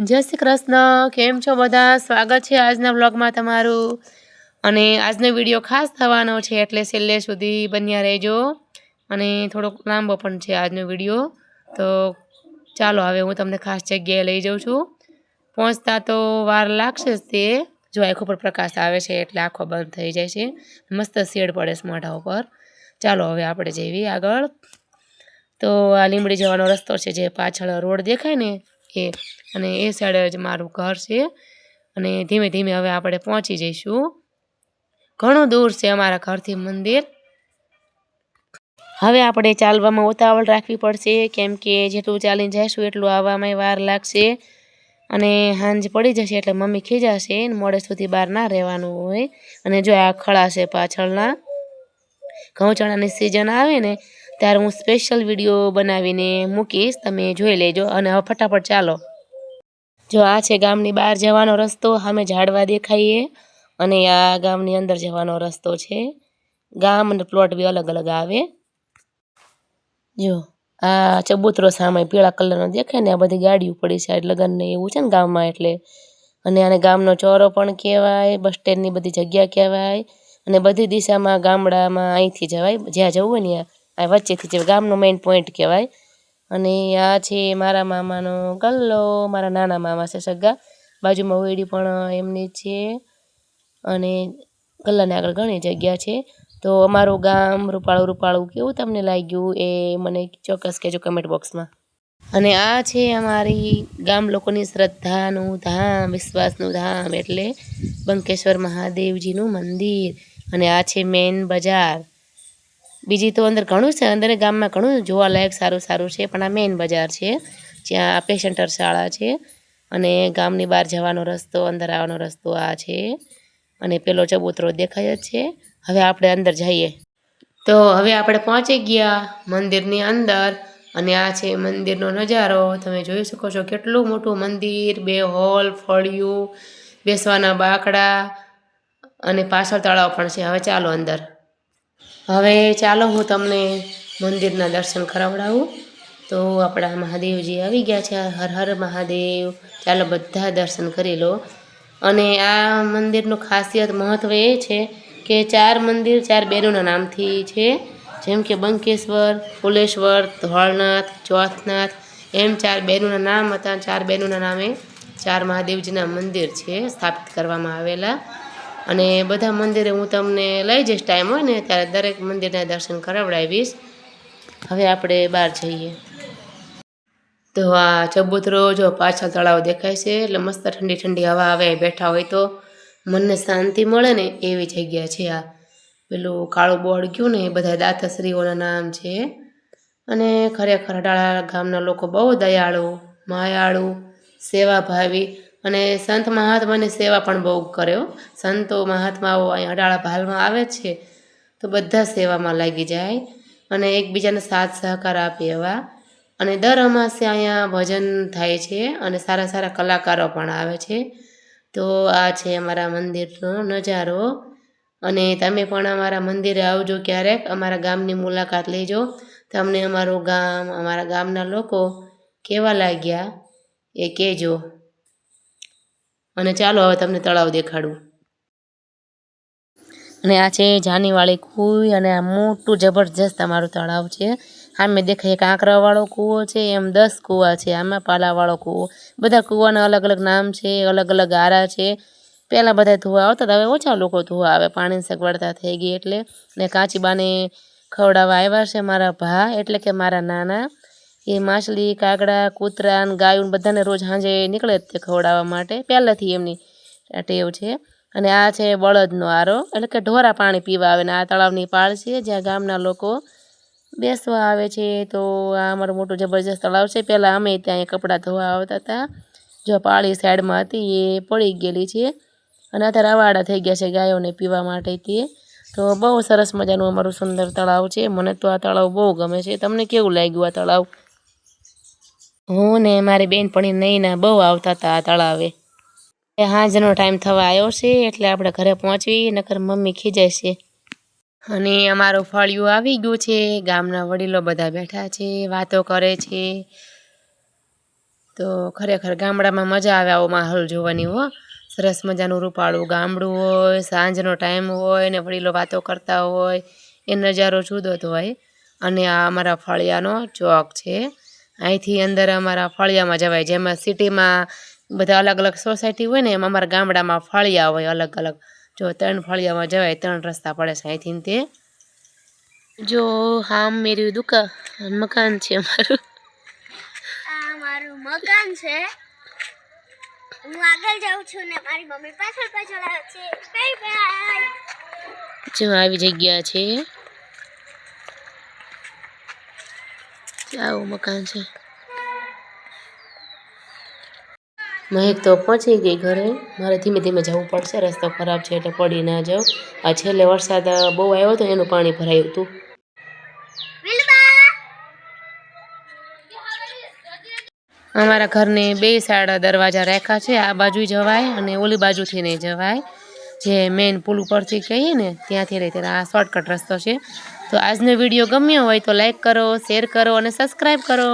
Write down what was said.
જય શ્રી કૃષ્ણ, કેમ છો બધા? સ્વાગત છે આજના વ્લોગમાં તમારું. અને આજનો વીડિયો ખાસ થવાનો છે, એટલે છેલ્લે સુધી બન્યા રહેજો. અને થોડોક લાંબો પણ છે આજનો વીડિયો. તો ચાલો, હવે હું તમને ખાસ જગ્યાએ લઈ જાઉં છું. પહોંચતા તો વાર લાગશે જ તે. જો આંખો પર પ્રકાશ આવે છે, એટલે આંખો બંધ થઈ જાય છે. મસ્ત શેડ પડે છે મોઢા ઉપર. ચાલો, હવે આપણે જઈએ આગળ. તો આ લીમડી જવાનો રસ્તો છે, જે પાછળ રોડ દેખાય ને એ. અને એ સાઈડ જ મારું ઘર છે. અને ધીમે ધીમે હવે આપણે પહોંચી જઈશું. ઘણું દૂર છે અમારા ઘરથી મંદિર. હવે આપણે ચાલવામાં ઉતાવળ રાખવી પડશે, કેમ કે જેટલું ચાલીને જઈશું એટલું આવવામાં વાર લાગશે. અને સાંજ પડી જશે એટલે મમ્મી ખીજાશે મોડે સુધી બહાર ના રહેવાનું હોય. અને જો આ ખળા છે પાછળના, ઘઉં ચણાની સિઝન આવે ને ત્યારે હું સ્પેશિયલ વીડિયો બનાવીને મૂકીશ, તમે જોઈ લેજો અને હવે ફટાફટ ચાલો. જો આ છે ગામની બહાર જવાનો રસ્તો સામે ઝાડવા દેખાઈએ અને આ ગામની અંદર જવાનો રસ્તો છે. ગામ અને પ્લોટ બી અલગ અલગ આવે. જો, આ ચબૂતરો સામે પીળા કલરનો દેખાય ને આ બધી ગાડીઓ પડી છે લગન ને એવું છે ને ગામમાં એટલે. અને આને ગામનો ચોરો પણ કહેવાય, બસ સ્ટેન્ડની બધી જગ્યા કહેવાય અને બધી દિશામાં ગામડામાં અહીંથી જવાય, જ્યાં જવું હોય ને ત્યાં. આ વચ્ચેથી જે ગામનો મેઇન પોઈન્ટ કહેવાય. અને આ છે મારા મામાનો ગલ્લો, મારા નાના મામા છે સગા. બાજુમાં હોયડી પણ એમની છે. અને ગલ્લાને આગળ ઘણી જગ્યા છે. તો અમારું ગામ રૂપાળું રૂપાળું કેવું તમને લાગ્યું એ મને ચોક્કસ કહેજો કમેન્ટ બોક્સમાં અને આ છે અમારી ગામ લોકોની શ્રદ્ધાનું ધામ, વિશ્વાસનું ધામ એટલે બંકેશ્વર મહાદેવજીનું મંદિર. અને આ છે મેન બજાર. બીજી તો અંદર ઘણું છે, અંદર ગામમાં ઘણું જોવાલાયક સારું સારું છે, પણ આ મેઇન બજાર છે, જ્યાં પેશન્ટર શાળા છે અને ગામની બહાર જવાનો રસ્તો, અંદર આવવાનો રસ્તો આ છે અને પેલો ચબૂતરો દેખાય જ છે. હવે આપણે અંદર જઈએ. તો હવે આપણે પહોંચી ગયા મંદિરની અંદર અને આ છે મંદિરનો નજારો. તમે જોઈ શકો છો કેટલું મોટું મંદિર, બે હોલ, ફળિયું, બેસવાના બાકડા અને પાછળ તળાવ પણ છે. હવે ચાલો અંદર. હવે ચાલો હું તમને મંદિરના દર્શન કરાવડાવું. તો આપણા મહાદેવજી આવી ગયા છે. હર હર મહાદેવ. ચાલો બધા દર્શન કરી લો. અને આ મંદિરનું ખાસિયત મહત્ત્વ એ છે કે ચાર મંદિર ચાર બહેનોના નામથી છે. જેમ કે બંકેશ્વર, ફુલેશ્વર, ધોળનાથ, ચોથનાથ એમ ચાર બહેનોના નામ હતા. ચાર બહેનોના નામે ચાર મહાદેવજીના મંદિર છે, સ્થાપિત કરવામાં આવેલા. અને બધા મંદિરે હું તમને લઈ જઈશ ટાઈમ હોય ને ત્યારે દરેક મંદિરના દર્શન કરાવડાવીશ. હવે આપણે બહાર જઈએ. તો આ ચબૂતરો જો પાછળ તળાવ દેખાય છે, એટલે મસ્ત ઠંડી ઠંડી હવા આવે, બેઠા હોય તો મનને શાંતિ મળે ને એવી જગ્યા છે આ. પેલું કાળું બોર્ડ ગયું ને એ બધા દાતાશ્રીઓના નામ છે. અને ખરેખર અડાળા ગામના લોકો બહુ દયાળુ, માયાળુ, સેવાભાવી અને સંત મહાત્માની સેવા પણ બહુ કર્યો સંતો મહાત્માઓ અહીં અડાળા ભાલમાં આવે છે તો બધા સેવામાં લાગી જાય અને એકબીજાને સાથ સહકાર આપે એવા. અને દર અમાસે અહીંયા ભજન થાય છે અને સારા સારા કલાકારો પણ આવે છે. તો આ છે અમારા મંદિરનો નજારો. અને તમે પણ અમારા મંદિરે આવજો ક્યારેક. અમારા ગામની મુલાકાત લેજો. તમને અમારું ગામ, અમારા ગામના લોકો કેવા લાગ્યા એ કહેજો. અને ચાલો હવે તમને તળાવ દેખાડું. અને આ છે જાનીવાળી કુઈ અને આ મોટું જબરજસ્ત અમારું તળાવ છે. સામે દેખાય એક આંકરાવાળો કૂવો છે, એમ દસ કૂવા છે, આમાં પાલાવાળો કૂવો. બધા કૂવાના અલગ અલગ નામ છે, અલગ અલગ આરા છે. પહેલાં બધા ધોવા આવતા હતા, હવે ઓછા લોકો ધોવા આવે, પાણીની સગવડતા થઈ ગઈ એટલે. ને કાચી બાને ખવડાવવા આવ્યા છે મારા ભા, એટલે કે મારા નાના. એ માછલી, કાગડા, કૂતરા ને ગાયું બધાને રોજ સાંજે નીકળે જ તે ખવડાવવા માટે. પહેલાંથી એમની ટેવ છે. અને આ છે બળદનો આરો. એટલે કે ઢોરા પાણી પીવા આવે ને આ તળાવની પાળ છે. જ્યાં ગામના લોકો બેસવા આવે છે. તો આ અમારું મોટું જબરજસ્ત તળાવ છે. પહેલાં અમે ત્યાં કપડાં ધોવા આવતા હતા. જો પાળી સાઈડમાં હતી એ પડી ગયેલી છે. અને અત્યારે અવાડા થઈ ગયા છે ગાયોને પીવા માટે તે. તો બહુ સરસ મજાનું અમારું સુંદર તળાવ છે. મને તો આ તળાવ બહુ ગમે છે. તમને કેવું લાગ્યું આ તળાવ? હું ને મારી બેનપણી નહીંના બહુ આવતા હતા આ તળાવે. હાંજનો ટાઈમ થવા આવ્યો છે, એટલે આપણે ઘરે પહોંચવી, નકર મમ્મી ખીજાય છે. અને અમારું ફળિયું આવી ગયું છે, ગામના વડીલો બધા બેઠા છે, વાતો કરે છે. તો ખરેખર ગામડામાં મજા આવે આવો માહોલ જોવાની હો. સરસ મજાનું રૂપાળું ગામડું હોય, સાંજનો ટાઈમ હોય ને વડીલો વાતો કરતા હોય, એ નજારો જુદો હોય. અને આ અમારા ફળિયાનો ચોક છે. અહીંથી અંદર અમારા ફળિયામાં જવાય. જેમાં સિટીમાં બધા અલગ અલગ સોસાયટી હોય ને એમ અમારા ગામડામાં ફળિયા હોય અલગ અલગ. જો ત્રણ ફળિયામાં જવાય ત્રણ રસ્તા પડે છે અહીંથી તે. જો હામ મેર્યું દુકાન મકાન છે અમારું. મારું મકાન છે. હું આગળ જાઉં છું ને મારી મમ્મી પાછળ પાછળ આવે છે. બાય બાય જો આવી જગ્યા છે. આવું મકાન છે. મહેક તો પહોંચી ગઈ ઘરે. મારે ધીમે ધીમે જવું પડશે. રસ્તો ખરાબ છે એટલે પડી ના જાઉં. આ છેલ્લે વરસાદ બહુ આવ્યો હતો એનું પાણી ભરાયું હતું. અમારા ઘરને બે સાઈડ દરવાજા રાખ્યા છે. આ બાજુ જવાય અને ઓલી બાજુથી નહીં જવાય. જે મેઇન પુલ ઉપરથી કહીએ ને ત્યાંથી રહી ત્યારે આ શોર્ટકટ રસ્તો છે. તો આજનો વીડિયો ગમ્યો હોય તો લાઈક કરો શેર કરો અને સબસ્ક્રાઈબ કરો.